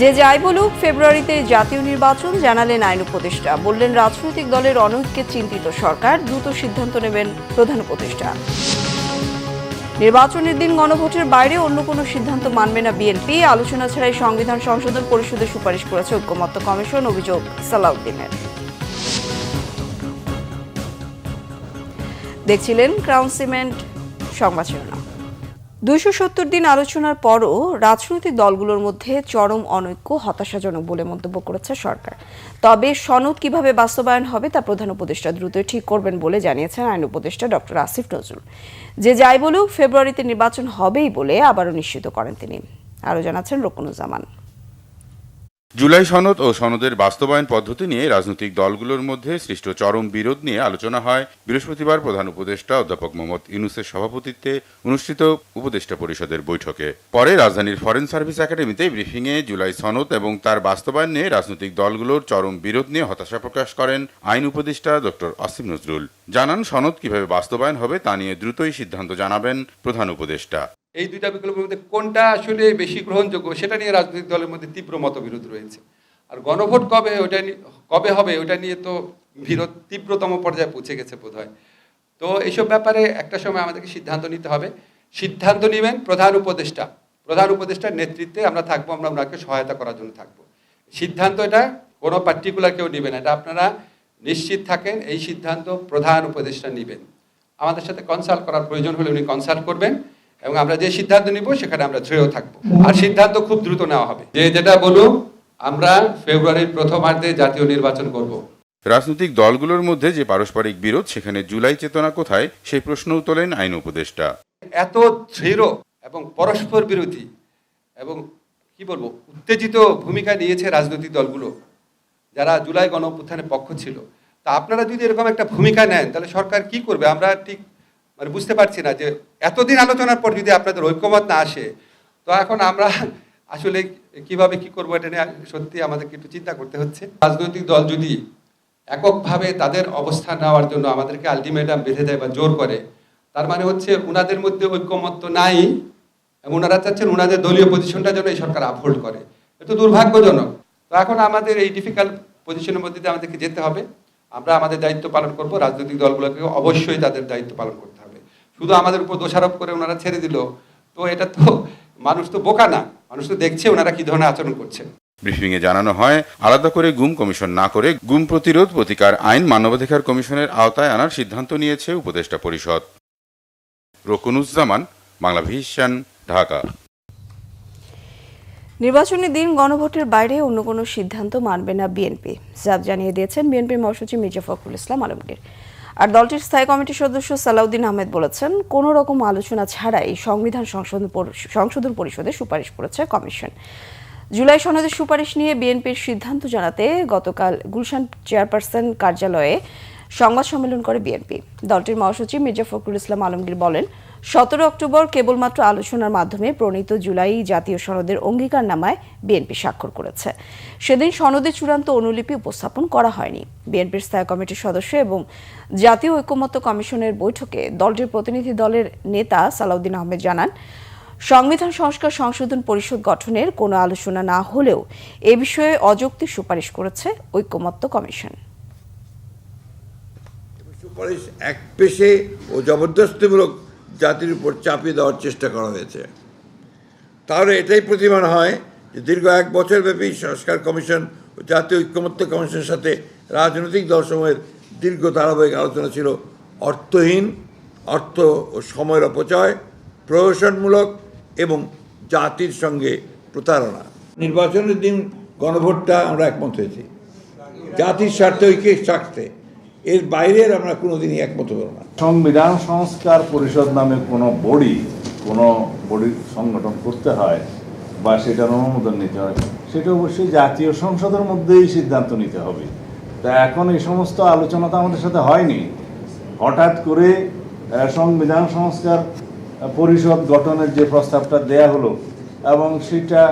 যে যাই বলুক, ফেব্রুয়ারিতে জাতীয় নির্বাচন জানালেন আইন উপদেষ্টা। বললেন, রাজনৈতিক দলের অনৈক্যে চিন্তিত সরকার, দ্রুত সিদ্ধান্ত নেবেন প্রধান উপদেষ্টা। নির্বাচনের দিন গণভোটের বাইরে অন্য কোনো সিদ্ধান্ত মানবে না বিএনপি। আলোচনা ছাড়াই সংবিধান সংশোধন পরিষদের সুপারিশ করেছে ঐক্যমত্য কমিশন, অভিযোগ সালাউদ্দিনের। দেখছিলেন ক্রাউন সিমেন্ট সংবাদ শিরোনাম। দুইশো সত্তর দিন আলোচনার পরও রাজনৈতিক দলগুলোর মধ্যে চরম অনৈক্য, হতাশাজনক বলে মন্তব্য করেছে সরকার। তবে সনদ কীভাবে বাস্তবায়ন হবে তা প্রধান উপদেষ্টা দ্রুত ঠিক করবেন বলে জানিয়েছেন আইন উপদেষ্টা ডক্টর আসিফ নজরুল। যে যাই বলুক, ফেব্রুয়ারিতে নির্বাচন হবেই বলে আবারও নিশ্চিত করেন তিনি। আরও জানাচ্ছেন রকুনুজ্জামান। জুলাই সনদ ও সনদের বাস্তবায়ন পদ্ধতি নিয়ে রাজনৈতিক দলগুলোর মধ্যে সৃষ্ট চরম বিরোধ নিয়ে আলোচনা হয় বৃহস্পতিবার প্রধান উপদেষ্টা অধ্যাপক মোহাম্মদ ইউনুসের সভাপতিত্বে অনুষ্ঠিত উপদেষ্টা পরিষদের বৈঠকে। পরে রাজধানীর ফরেন সার্ভিস একাডেমিতে ব্রিফিংয়ে জুলাই সনদ এবং তার বাস্তবায়ন নিয়ে রাজনৈতিক দলগুলোর চরম বিরোধ নিয়ে হতাশা প্রকাশ করেন আইন উপদেষ্টা ডক্টর আসিম নজরুল। জানান সনদ কীভাবে বাস্তবায়ন হবে তা নিয়ে দ্রুতই সিদ্ধান্ত জানাবেন প্রধান উপদেষ্টা। এই দুইটা বিকল্পের মধ্যে কোনটা আসলে বেশি গ্রহণযোগ্য সেটা নিয়ে রাজনৈতিক দলের মধ্যে তীব্র মতবিরোধ রয়েছে। আর গণভোট কবে ওটা কবে হবে ওটা নিয়ে তো বিরোধ তীব্রতম পর্যায়ে পৌঁছে গেছে বোধ তো এইসব ব্যাপারে একটা সময় আমাদেরকে সিদ্ধান্ত নিতে হবে। সিদ্ধান্ত নেবেন প্রধান উপদেষ্টা। প্রধান উপদেষ্টার নেতৃত্বে আমরা থাকব, আমরা ওনাকে সহায়তা করার জন্য থাকব। সিদ্ধান্ত এটা, কোনো পার্টিকুলার কেউ নেবেন এটা আপনারা নিশ্চিত থাকেন, এই সিদ্ধান্ত প্রধান উপদেষ্টা নেবেন। আমাদের সাথে কনসাল্ট করার প্রয়োজন হলে উনি কনসাল্ট করবেন। এবং আমরা যে সিদ্ধান্ত নিব সেখানে আমরা দৃঢ় থাকব। আর সিদ্ধান্ত খুব দ্রুত নেওয়া হবে। যে যেটা বলুক আমরা ফেব্রুয়ারির প্রথমার্ধে জাতীয় নির্বাচন করব। রাজনৈতিক দলগুলোর মধ্যে যে পারস্পরিক বিরোধ সেখানে জুলাই চেতনা কোথায় সেই প্রশ্নও তোলেন আইন উপদেষ্টা। এত দৃঢ় এবং পরস্পর বিরোধী এবং কি বলব উত্তেজিত ভূমিকা নিয়েছে রাজনৈতিক দলগুলো যারা জুলাই গণ পক্ষ ছিল। তা আপনারা যদি এরকম একটা ভূমিকা নেন তাহলে সরকার কি করবে? আমরা ঠিক মানে বুঝতে পারছি না যে এতদিন আলোচনার পর যদি আপনাদের ঐক্যমত না আসে, তো এখন আমরা আসলে কীভাবে কি করব এটা নিয়ে সত্যি আমাদেরকে একটু চিন্তা করতে হচ্ছে। রাজনৈতিক দল যদি এককভাবে তাদের অবস্থান নেওয়ার জন্য আমাদেরকে আলটিমেটাম বেঁধে দেয় বা জোর করে, তার মানে হচ্ছে ওনাদের মধ্যে ঐক্যমত্য নাই, এবং ওনারা চাচ্ছেন ওনাদের দলীয় পজিশনটা যেন এই সরকার আপহোল্ড করে। এটা দুর্ভাগ্যজনক। তো এখন আমাদের এই ডিফিকাল্ট পজিশনের মধ্যে দিয়ে আমাদেরকে যেতে হবে। আমরা আমাদের দায়িত্ব পালন করব, রাজনৈতিক দলগুলোকে অবশ্যই তাদের দায়িত্ব পালন করতে হবে। শুধু আমাদের উপর দোষারোপ করে ওনারা ছেড়ে দিল। তো এটা তো মানুষ তো বোকা না মানুষ তো দেখছে ওনারা কি ধরনের আচরণ করছেন। ব্রিফিংয়ে জানানো হয় আলাদা করে গুম কমিশন না করে গুম প্রতিরোধ প্রতিকার আইন মানবাধিকার কমিশনের আওতায় আনার সিদ্ধান্ত নিয়েছে উপদেষ্টা পরিষদ। রকুনুজ্জামান বাংলা ভিশন ঢাকা। নির্বাচনের দিন গণভোটের বাইরে অন্য কোনো সিদ্ধান্ত মানবে না বিএনপি। যা জানিয়ে দিয়েছেন বিএনপির মহাসচিব মির্জা ফখরুল ইসলাম আলমগীর। আর দলটির স্থায়ী কমিটির সদস্য সালাউদ্দিন আহমেদ বলেছেন, কোনো রকম আলোচনা ছাড়াই সংবিধান সংশোধন সংশোধন পরিষদে সুপারিশ করেছে কমিশন। জুলাই সনদের সুপারিশ নিয়ে বিএনপির সিদ্ধান্ত জানাতে গতকাল গুলশান চেয়ারপারসন কার্যালয়ে সংবাদ সম্মেলন করে বিএনপি। দলটির মহাসচিব মির্জা ফখরুল ইসলাম আলমগীর বলেন সতেরো অক্টোবর কেবলমাত্র আলোচনার মাধ্যমে প্রণীত জুলাই জাতীয় সনদের অঙ্গীকার নামায় বিএনপি স্বাক্ষর করেছে। সেদিন সনদে চূড়ান্ত অনুলিপি উপস্থাপন করা হয়নি। বিএনপির স্থায়ী কমিটির সদস্য এবং জাতীয় ঐক্যমত্য কমিশনের বৈঠকে দলটির প্রতিনিধি দলের নেতা সালাউদ্দিন আহমেদ জানান, সংবিধান সংস্কার সংশোধন পরিষদ গঠনের কোনো আলোচনা না হলেও এ বিষয়ে অযৌক্তিক সুপারিশ করেছে ঐক্যমত্য কমিশন। সুপারিশ এক পেশে ও জবরদস্তিমূলক জাতির উপর চাপিয়ে দেওয়ার চেষ্টা করা হয়েছে। তাহলে এটাই প্রতিমান হয় যে দীর্ঘ এক বছরব্যাপী সংস্কার কমিশন ও জাতীয় ঐক্যমত্য কমিশনের সাথে রাজনৈতিক দলসমূহের দীর্ঘ ধারাবাহিক আলোচনা ছিল অর্থহীন, অর্থ ও সময়ের অপচয়, প্রহসনমূলক এবং জাতির সঙ্গে প্রতারণা। নির্বাচনের দিন গণভোটটা আমরা একমত হয়েছি। জাতির স্বার্থে, ঐক্যের স্বার্থে। এর বাইরের আমরা কোনোদিনই একমত হব না। সংবিধান সংস্কার পরিষদ নামে কোনো বডি কোনো বডি সংগঠন করতে হয় বা সেটার অনুমোদন নিতে হয়, সেটা অবশ্যই জাতীয় সংসদের মধ্যেই সিদ্ধান্ত নিতে হবে। তা এখন এই সমস্ত আলোচনা তো আমাদের সাথে হয়নি। হঠাৎ করে সংবিধান সংস্কার পরিষদ গঠনের যে প্রস্তাবটা দেয়া হলো এবং সেটা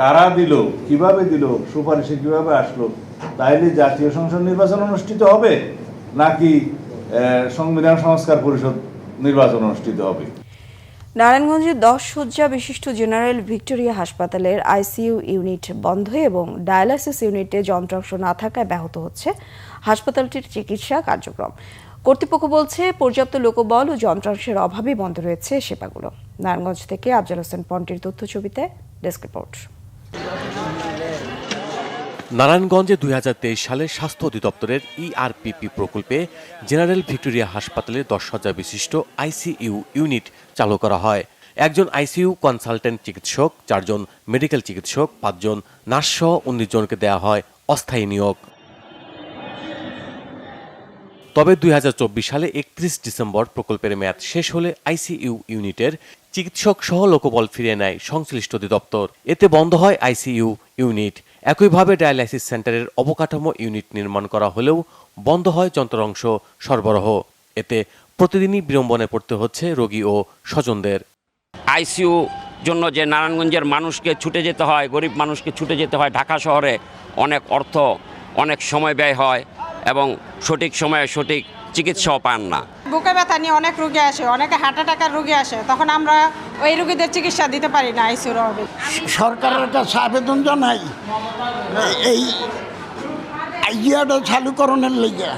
কারা দিল, কীভাবে দিল, সুপারিশে কীভাবে আসলো, তাইলে জাতীয় সংসদ নির্বাচন অনুষ্ঠিত হবে? নাকি সংবিধান সংস্কার পরিষদ নির্বাচন অনুষ্ঠিত হবে? নারায়ণগঞ্জে দশ শয্যা বিশিষ্ট জেনারেল ভিক্টোরিয়া হাসপাতালের আইসিইউ ইউনিট বন্ধ এবং ডায়ালাইসিস ইউনিটে যন্ত্রাংশ না থাকায় ব্যাহত হচ্ছে হাসপাতালটির চিকিৎসা কার্যক্রম। কর্তৃপক্ষ বলছে, পর্যাপ্ত লোকবল ও যন্ত্রাংশের অভাবে বন্ধ রয়েছে সেবাগুলো। নারায়ণগঞ্জ থেকে আফজাল হোসেন পন্টির তথ্য ছবিতে ডেস্ক রিপোর্ট। নারায়ণগঞ্জে দুই হাজার তেইশ সালে স্বাস্থ্য অধিদপ্তরের ইআরপিপি প্রকল্পে জেনারেল ভিক্টোরিয়া হাসপাতালে দশ হাজার বিশিষ্ট আইসিইউ ইউনিট চালু করা হয়। একজন আইসিইউ কনসালটেন্ট চিকিৎসক, চারজন মেডিকেল চিকিৎসক, পাঁচজন নার্স সহ উনিশ জনকে দেওয়া হয় অস্থায়ী নিয়োগ। তবে দুই হাজার চব্বিশ সালে একত্রিশ ডিসেম্বর প্রকল্পের মেয়াদ শেষ হলে আইসিইউ ইউনিটের চিকিৎসক সহ লোকবল ফিরিয়ে নেয় সংশ্লিষ্ট অধিদপ্তর। এতে বন্ধ হয় আইসিইউ ইউনিট। একইভাবে ডায়ালাইসিস সেন্টারের অবকাঠামো ইউনিট নির্মাণ করা হলেও বন্ধ হয় যন্ত্রাংশ সরবরাহ। এতে প্রতিদিনই বিড়ম্বনে পড়তে হচ্ছে রোগী ও স্বজনদের। আইসিইউ জন্য যে নারায়ণগঞ্জের মানুষকে ছুটে যেতে হয়, গরিব মানুষকে ছুটে যেতে হয়, ঢাকা শহরে অনেক অর্থ, অনেক সময় ব্যয় হয়। এবং সঠিক সময়ে সঠিক চিকিৎসাও পান না। বুকে ব্যথা নিয়ে অনেক রুগী আসে অনেকে হার্ট অ্যাটাকের রুগী আসে তখন আমরা ওই রুগীদের চিকিৎসা দিতে পারি না আইসিউর অভাবে সরকারের কাছে আবেদন জানাই এই আইডিয়াটা চালুকরণের লেগে।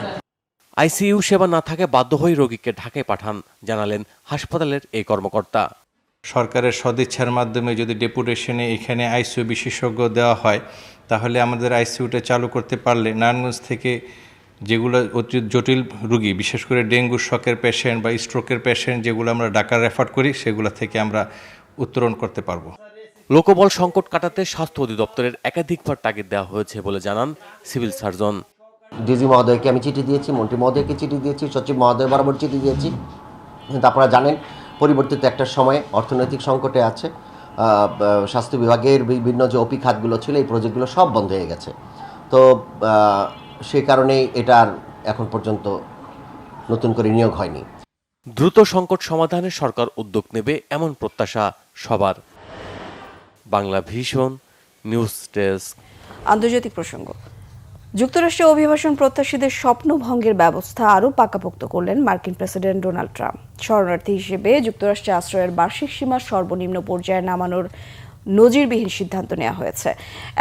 আইসিইউ সেবা না থাকে বাধ্য হয়ে রোগীকে ঢাকায় পাঠান জানালেন হাসপাতালের এই কর্মকর্তা। সরকারের সদিচ্ছার মাধ্যমে যদি ডেপুটেশনে এখানে আইসিইউ বিশেষজ্ঞ দেওয়া হয় তাহলে আমাদের আইসিইউটা চালু করতে পারলে নারায়ণগঞ্জ থেকে যেগুলো অতি জটিল রুগী বিশেষ করে ডেঙ্গু শকের পেশেন্ট বা স্ট্রোকের পেশেন্ট যেগুলো আমরা ডাকা রেফার করি সেগুলো থেকে আমরা উত্তরণ করতে পারব। লোকবল সংকট কাটাতে স্বাস্থ্য অধিদপ্তরের একাধিকবার তাগিদ দেওয়া হয়েছে বলে জানান সিভিল সার্জন। ডিজি মহোদয়কে আমি চিঠি দিয়েছি মন্ত্রী মহোদয়কে চিঠি দিয়েছি সচিব মহোদয় বরাবর চিঠি দিয়েছি। কিন্তু আপনারা জানেন পরিবর্তিত একটা সময়ে অর্থনৈতিক সংকটে আছে। স্বাস্থ্য বিভাগের বিভিন্ন যে অপি খাতগুলো ছিল এই প্রজেক্টগুলো সব বন্ধ হয়ে গেছে। তো সেই কারণেই এটার এখন পর্যন্ত নতুন করে নিয়োগ হয়নি। দ্রুত সংকট সমাধানে সরকার উদ্যোগ নেবে এমন প্রত্যাশা সবার। বাংলা ভীষণ নিউজ ডেস্ক। আন্তর্জাতিক প্রসঙ্গ। যুক্তরাষ্ট্রে অভিবাসন প্রত্যাশীদের স্বপ্ন ভঙ্গের ব্যবস্থা আরও পাকাপোক্ত করলেন মার্কিন প্রেসিডেন্ট ডোনাল্ড ট্রাম্প। শরণার্থী হিসেবে যুক্তরাষ্ট্রে আশ্রয়ের বার্ষিক সীমা সর্বনিম্ন পর্যায়ে নামানোর নজিরবিহীন সিদ্ধান্ত নেওয়া হয়েছে।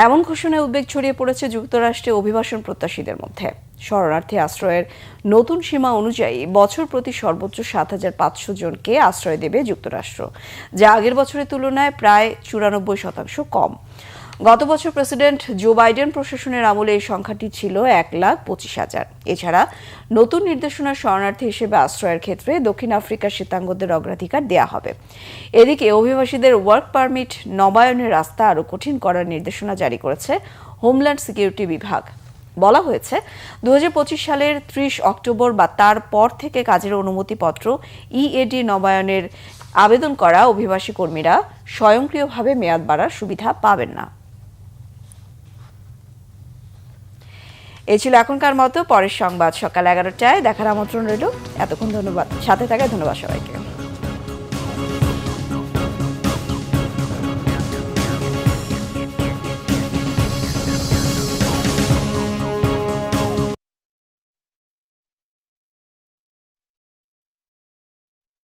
এমন ঘোষণায় উদ্বেগ ছড়িয়ে পড়েছে যুক্তরাষ্ট্রে অভিবাসন প্রত্যাশীদের মধ্যে। শরণার্থী আশ্রয়ের নতুন সীমা অনুযায়ী বছর প্রতি সর্বোচ্চ সাত হাজার পাঁচশো জনকে আশ্রয় দেবে যুক্তরাষ্ট্র, যা আগের বছরের তুলনায় প্রায় চুরানব্বই শতাংশ কম। গত বছর প্রেসিডেন্ট জো বাইডেন প্রশাসনের আমলে এই সংখ্যাটি ছিল এক লাখ পঁচিশ হাজার। এছাড়া নতুন নির্দেশনা শরণার্থী হিসেবে আশ্রয়ের ক্ষেত্রে দক্ষিণ আফ্রিকার শ্বেতাঙ্গদের অগ্রাধিকার দেয়া হবে। এদিকে অভিবাসীদের ওয়ার্ক পারমিট নবায়নের রাস্তা আরও কঠিন করার নির্দেশনা জারি করেছে হোমল্যান্ড সিকিউরিটি বিভাগ। বলা হয়েছে দু হাজার পঁচিশ সালের ত্রিশ অক্টোবর বা তার পর থেকে কাজের অনুমতিপত্র ইএডি নবায়নের আবেদন করা অভিবাসী কর্মীরা স্বয়ংক্রিয়ভাবে মেয়াদ বাড়ার সুবিধা পাবেন না। এই ছিল এখনকার মতো পরের সংবাদ। সকাল এগারোটায় দেখার আমন্ত্রণ রইল। এতক্ষণ ধন্যবাদ। সাথে থাকায় ধন্যবাদ সবাইকে।